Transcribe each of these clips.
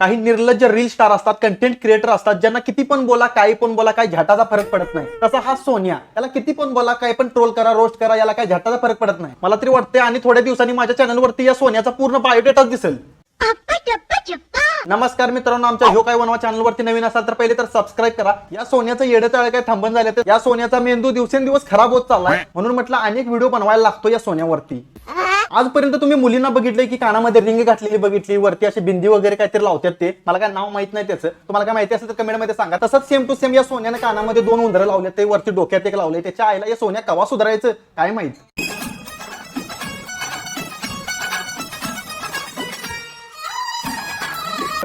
काही निर्लज्ज reel star असतात कंटेंट क्रिएटर असतात ज्यांना किती पण बोला काही पण बोला काही झटाचा फरक पडत नाही. तसा हा सोनिया याला किती पण बोला काही पण ट्रोल करा रोस्ट करा याला काही झटाचा फरक पडत नाही. मला तरी वाटते आणि थोड्या दिवसांनी माझ्या चॅनलवरती या सोन्याचा पूर्ण बायोडेटाच दिसेल. नमस्कार मित्रांनो आमच्या ह्यो काय वनवा चॅनलवरती नवीन असाल तर पहिले तर सबस्क्राईब करा. या सोन्याचं येडे तळे काय थांबून झाले तर या सोन्याचा मेंदू दिवसेंदिवस खराब होत चाललाय. म्हणून म्हटलं अनेक व्हिडिओ बनवायला लागतो या सोन्यावरती. आजपर्यंत तुम्ही मुलींना बघितलंय की कानामध्ये रिंग घातलेली बघितली वरती अशी बिंदी वगैरे काहीतरी लावतात ते. मला काय नाव माहीत नाही त्याचं. तुम्हाला काय माहिती असेल तर कमेंटमध्ये सांगा. तसंच सेम टू सेम या सोन्याने कानामध्ये दोन उंदरं लावले ते वरती डोक्यात एक लावले त्याच्या आईला या सोन्या कवा सुधारायचं? काय माहीत?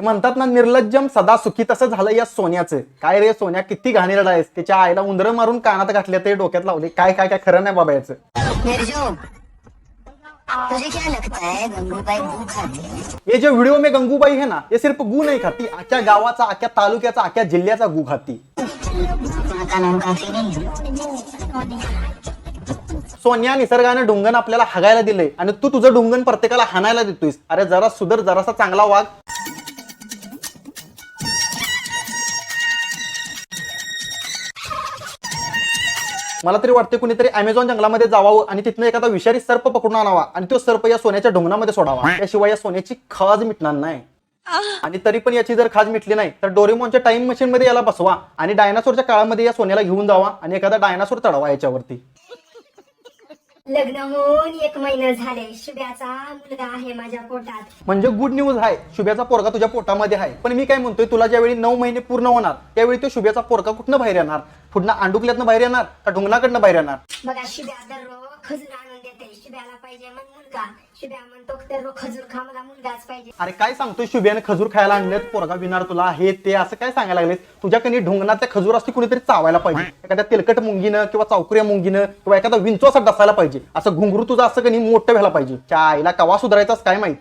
म्हणतात ना निर्लज्जम सदा सुखी तसं झालं या सोन्याचं. काय रे सोन्या किती घाणेरड आहेस. त्याच्या आईला उंदरं मारून कानात घातले ते डोक्यात लावले. काय काय काय खरं नाही बाबा याचं. निर्जो तुझे क्या लगता है है ये जो व्हिडिओ में गंगूबाई है ना ये सिर्फ गू नहीं खाती आख्या गावाचा आख्या तालुक्याचा आख्या जिल्ह्याचा गू खाती. है सोन्या निसर्गाने ढुंगण आपल्याला हगायला दिलंय आणि तू तुझं ढुंगण प्रत्येकाला हाणायला देतोयस. अरे जरा सुधर जरासा चांगला वाघ. मला तरी वाटते कुणीतरी अमेझॉन जंगलामध्ये जावावं आणि तिथनं एखादा विषारी सर्प पकडून आणावा आणि तो सर्प या सोन्याच्या ढुंगणामध्ये सोडावा. त्याशिवाय या सोन्याची खज मिटणार नाही. आणि तरी पण याची जर खाज मिटली नाही तर डोरेमॉनच्या टाइम मशीन मध्ये याला बसवा आणि डायनासोरच्या काळामध्ये या सोन्याला घेऊन जावा आणि एखादा डायनासोर चढवा याच्यावरती. लग्न होऊन एक महिना झाले. शुभ्याचा मुलगा आहे माझ्या पोटात. म्हणजे गुड न्यूज आहे. शुभ्याचा पोरगा तुझ्या पोटामध्ये आहे. पण मी काय म्हणतोय तुला ज्यावेळी नऊ महिने पूर्ण होणार त्यावेळी तो शुभ्याचा पोरगा कुठनं बाहेर येणार? पुढनं अंडुकल्यातनं बाहेर येणार का ढुंगणाकडनं बाहेर येणार? बघा शुभ्या दररोज खजूर आणून देते शुभ्याला पाहिजे मग मुलगा. शुभ्या म्हणतो दररोज खजूर खा मला मुलगाच पाहिजे. अरे काय सांगतोय शुभ्याने खजूर खायला आणलेत? पोरगा विणार तुला हे ते असं काय सांगायला लागलेस? तुझ्याकडे ढुंगणात खजूर असते कुणीतरी चावायला पाहिजे. एखाद्या तेलकट मुंगीनं किंवा चावकुऱ्या मुंगीनं किंवा एखादा विंचो असा डसायला पाहिजे. असं घुंगरू तुझं असं कधी मोठं व्हायला पाहिजे. त्या आईला कवा सुधारायचाच काय माहीत?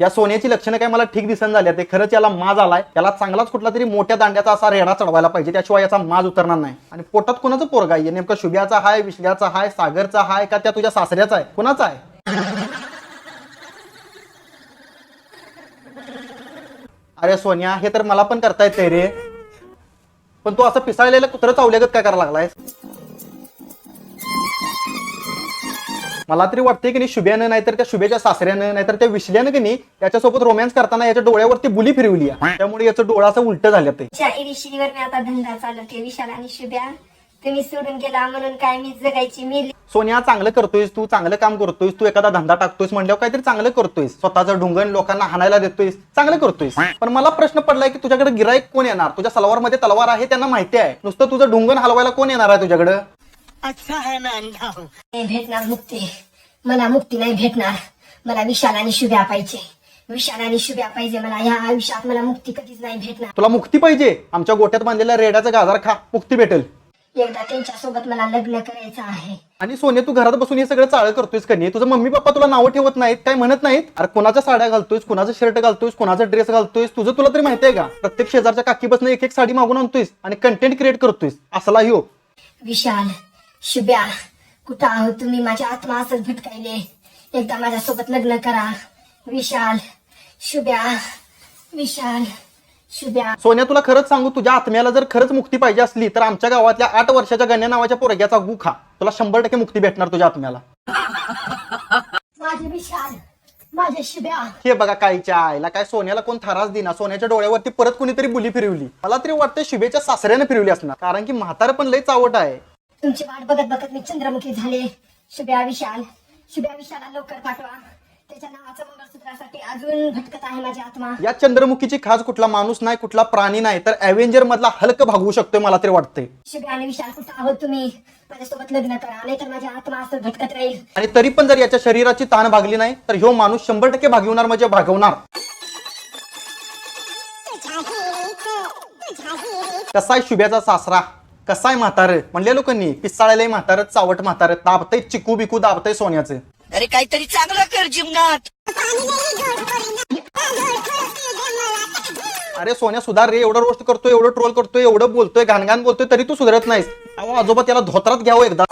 या सोन्याची लक्षणं काय मला ठीक दिसन झाली. ते खरंच याला माज आलाय. याला चांगलाच कुठला तरी मोठ्या दांड्याचा असा रेडा चढवायला पाहिजे. त्याशिवाय याचा माज उतरणार नाही. आणि पोटात कोणाचं पोरगा आहे नेमकं शुभ्याचा हाय विश्ल्याचा हाय सागरचा हाय का त्या तुझ्या सासऱ्याचा आहे? कोणाचा आहे? अरे सोन्या हे तर मला पण करता येते रे. पण तू असं पिसाळलेलं कुत्र चावल्यागत काय करायला लागलाय मला तरी वाटते की नाही शुभ्यानं नाहीतर त्या शुभ्याच्या सासऱ्यानं नाहीतर त्या विश्ल्यानं की नाही याच्यासोबत रोमॅन्स करताना याच्या डोळ्यावरती बुली फिरवली. त्यामुळे याचं डोळा असं उलट झालं ते. इरिशिनीवर मी आता धंदा चालवते विशाल आणि शुभ्या. तुम्ही सोडून गेला म्हणून काय मी जगायची मी सोन्या चांगलं करतोयस तू चांगलं काम करतोयस तू एखादा धंदा टाकतोयस म्हणल्यावर काहीतरी चांगलं करतोयस. स्वतःचं ढुंगण लोकांना हाणायला देतोयस. चांगलं करतोयस. पण मला प्रश्न पडलाय की तुझ्याकडे गिराईक कोण येणार? तुझ्या सलवारमध्ये तलवार आहे त्यांना माहिती आहे. नुसतं तुझं ढुंगण हलवायला कोण येणार आहे तुझ्याकडं? नाही भेटणार मुक्ती. मला मुक्ती नाही भेटणार. मला विशाल आणि शुभ्या पाहिजे. विशाल आणि शुभ्या पाहिजे मला. या आयुष्यात मला मुक्ती कधीच नाही भेटणार. तुला मुक्ती पाहिजे? आमच्या गोट्यात बांधलेल्या रेड्याचं गाजार खा. मुक्ती भेटेल. एकदा त्यांच्यासोबत मला लग्न करायचं आहे. आणि सोने तू घरात बसून हे सगळं चाळ करतोयस का नाही? तुझं मम्मी पप्पा तुला नावं ठेवत नाहीत काय म्हणत नाहीत? अरे कोणाच्या साड्या घालतोयस? कोणाचं शर्ट घालतोयस? कोणाचा ड्रेस घालतोयस? तुझं तुला तरी माहिती आहे का? प्रत्येक शेजारच्या काकी बसून एक एक साडी मागून आणतोयस आणि कंटेंट क्रिएट करतोयस. असला हो विशाल शुभ्या कुठं आहोत तुम्ही? माझ्या आत्मा असंच भटकायले. एकदा माझ्यासोबत लग्न करा. विशाल शुभ्या विशाल शुभ्या सोन्या तुला खरंच सांगू तुझ्या आत्म्याला जर खरंच मुक्ती पाहिजे असली तर आमच्या गावातल्या आठ वर्षाच्या गण्या नावाच्या पोरग्याचा गु खा. तुला शंभर टक्के मुक्ती भेटणार तुझ्या आत्म्याला. माझे विशाल माझे शुभ्या हे बघा काहीच्या आईला काय सोन्याला कोण थरास दिना सोन्याच्या डोळ्यावरती परत कोणीतरी बुली फिरवली. मला तरी वाटतं शुभेच्या सासऱ्याने फिरवली असणार. कारण की म्हातारं पण लय चावट आहे. तुमची वाट बघत बघत मी चंद्रमुखी झाले. शुभ्या विशाल. शुभ्या विशाला लवकर पाठवा. त्याच्या नावाचं मंगळसूत्रासाठी अजून भटकत आहे माझी आत्मा. या चंद्रमुखीची खास कुठला माणूस नाही कुठला प्राणी नाही तर अव्हेंजर मधला हलक भागवू शकतोय मला तरी वाटतंय. शुभ्या आणि विशाल कुठं आहोत तुम्ही? माझ्यासोबत लग्न करा नाहीतर माझी आत्मा असं भटकत राहील. आणि तरी पण जर याच्या शरीराची ताण भागली नाही तर ह्यो माणूस शंभर टक्के भागवणार म्हणजे भागवणार. कसाय शुभ्याचा सासरा? कसाय म्हातार? म्हणले लोकांनी पिसाळायला म्हातार चावट म्हातार दाबतय चिकू बिकू दाबतय सोन्याचं. अरे काहीतरी चांगलं कर जीवनात अरे सोन्या सुधार रे एवढं रोस्ट करतोय एवढं ट्रोल करतोय एवढं बोलतोय घाणघाण बोलतोय तरी तू सुधारत नाहीस. अहो आजोबा त्याला धोत्रात घ्यावं एकदा.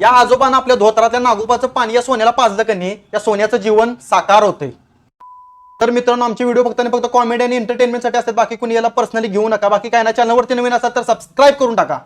या आजोबानं आपल्या धोत्रातल्या नागोबाचं पाणी या सोन्याला पाजलं का नाही या सोन्याचं जीवन साकार होतंय. तर मित्रांनो आमचे व्हिडिओ फक्त आणि फक्त कॉमेडी आणि एंटरटेनमेंटसाठी असतात. बाकी कुणी याला पर्सनली घेऊ नका. बाकी काय ना चॅनलवरती नवीन असतात तर सबस्क्राईब करून टाका.